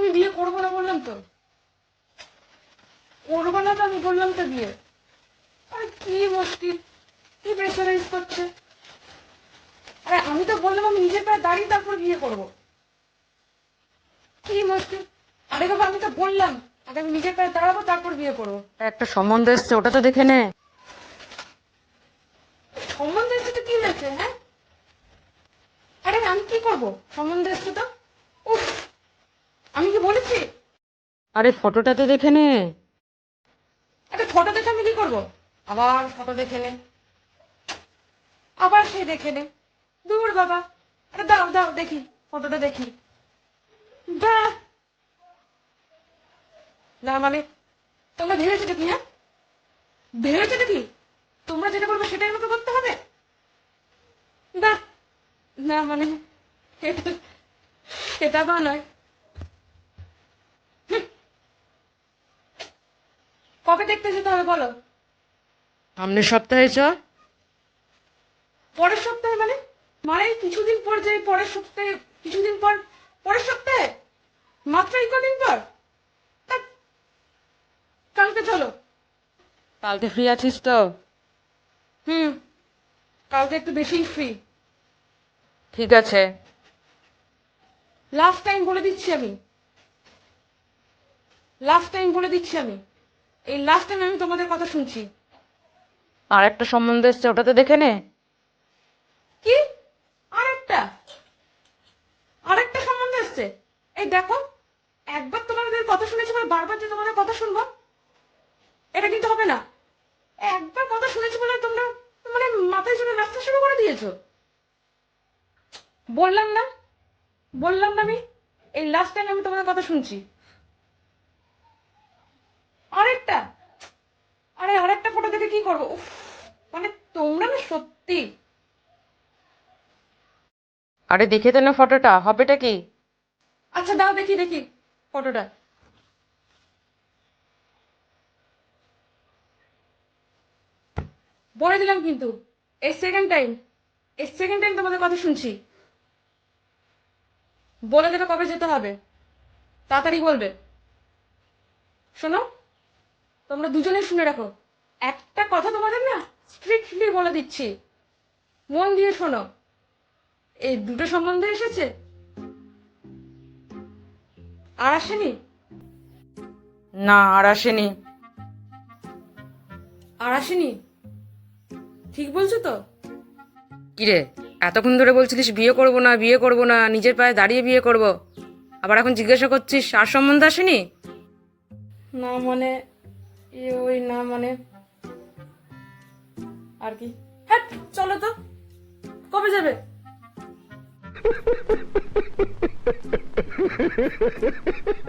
আমি বিয়ে করব না বললাম তো। করব না তো আমি বললাম তো বিয়ে। আরে কি মুশকিল কি প্রেশারাইজ করছে? আরে আমি তো বললাম আমি নিজের পায়ে দাঁড়িয়ে তারপর বিয়ে করব। কি মুশকিল আরে বাবা আমি তো বললাম আগে আমি নিজের পায়ে দাঁড়াবো তারপর বিয়ে করব। একটা সম্বন্ধ এসছে ওটা তো দেখে নে। সম্বন্ধ এসছে তো কি হয়েছে হ্যাঁ? আরে আমি কি করব? সম্বন্ধ এসছে তো? আমি কি বলেছি? আরে ফটোটাতে দেখে নে। আরে ফটো দেখে আমি কি করব? আবার ফটো দেখে নে। আবার সে দেখে নে। দূর বাবা। আরে দাও দাও দেখি। ফটোটা দেখি। না মানে তোমরা ভেবেছো কি হ্যাঁ? ভেবেছো কি? তোমরা যেটা করবে সেটাই আমাকে করতে হবে? না। না মানে এটা সেটা বা নয়। কবে দেখতে যেতে হবে বলো? সামনের সপ্তাহে চ পরের সপ্তাহে মানে? মানে কিছুদিন পর যে পরের সপ্তাহে কিছুদিন পর পরের সপ্তাহে? মাত্র এই কদিন পর? কালকে চলো। কালকে ফ্রি আছিস তো? হুম। কালকে একটু বেশিই ফ্রি ঠিক আছে। লাস্ট টাইম বলে দিচ্ছি আমি। লাস্ট টাইম বলে দিচ্ছি আমি। এই লাস্ট টাইম আমি তোমাদের কথা শুনছি। আর একটা সম্বন্ধ এসছে ওটাতে দেখে নে। কি? আরেকটা আরেকটা সম্বন্ধ এসছে? এই দেখো একবার তোমাদের কথা শুনেছি বলে বারবার যে তোমাদের কথা শুনব এটা কিন্তু হবে না। একবার কথা শুনেছি বলে তোমরা মানে মাথায় চলে নাচতে শুরু করে দিয়েছ। বললাম না বললাম না আমি এই লাস্ট টাইম আমি তোমাদের কথা শুনছি আরেকটা আরে আরেকটা ফটো দেখে কি করব? উফ, মানে তোমরা না সত্যি। আরে দেখে তো না ফটোটা হবেটা কি? আচ্ছা দাও দেখি দেখি ফটোটা বলে দিলাম কিন্তু এই সেকেন্ড টাইম এই সেকেন্ড টাইম তোমাদের কথা শুনছি। বলে দেবে কবে যেতে হবে তাড়াতাড়ি বলবে। শোনো তোমরা দুজনেই শুনে রাখো। একটা কথা তোমাদের না স্ট্রিক্টলি বলে দিচ্ছি। মন দিয়ে শোনো। এই দুটো সম্বন্ধে এসেছে? আর আসেনি? না আর আসেনি। আর আসেনি? ঠিক বলছো তো? কিরে এতক্ষণ ধরে বলছিলিস বিয়ে করব না বিয়ে করব না নিজের পায়ে দাঁড়িয়ে বিয়ে করব। আবার এখন জিজ্ঞাসা করছিস আর সম্বন্ধে আসেনি? না মানে ওই না মানে আর কি? হ্যাঁ চলো তো। কবে যাবে?